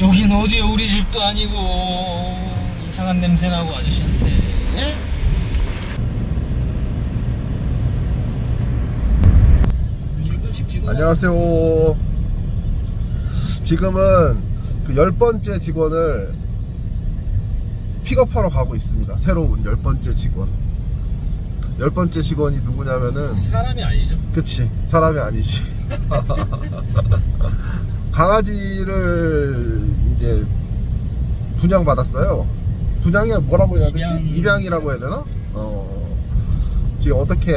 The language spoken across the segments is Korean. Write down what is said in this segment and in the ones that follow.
여긴 어디야 우리 집도 아니고 이상한 냄새 나고 아저씨한테 찍어 안녕하세요. 지금은 그 열 번째 직원을 픽업하러 가고 있습니다. 새로운 열 번째 직원. 열 번째 직원이 누구냐면은 사람이 아니죠 그치 사람이 아니지. 강아지를 이제 분양받았어요. 분양이 뭐라고 해야 되지? 입양. 입양 이라고 해야 되나? 어. 지금 어떻게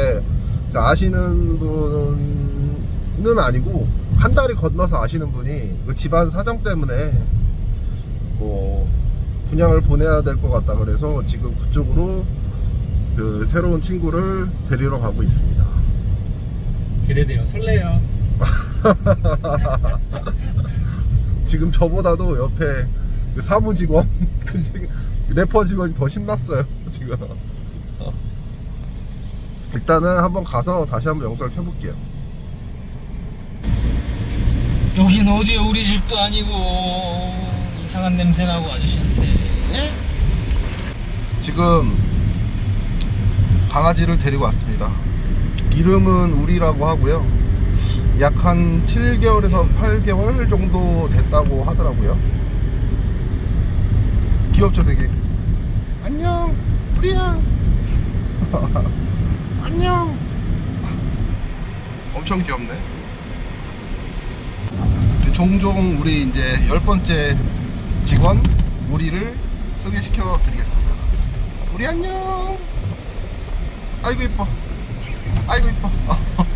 그러니까 아시는 분은 아니고 한 달이 건너서 아시는 분이 그 집안 사정 때문에 뭐 분양을 보내야 될 것 같다 그래서 지금 그쪽으로 그 새로운 친구를 데리러 가고 있습니다. 기대돼요 설레요 지금 저보다도 옆에 그 사무 직원, 그 지금 래퍼 직원이 더 신났어요. 지금. 어. 일단은 한번 가서 다시 한번 영상을 켜볼게요. 여긴 어디야 우리 집도 아니고 이상한 냄새 나고 아저씨한테 지금 강아지를 데리고 왔습니다. 이름은 우리라고 하고요. 약 한 7개월에서 8개월 정도 됐다고 하더라고요. 귀엽죠, 되게. 안녕, 우리야. 안녕. 엄청 귀엽네. 종종 우리 이제 열 번째 직원 우리를 소개시켜 드리겠습니다. 우리 안녕. 아이고 이뻐. 아이고 이뻐.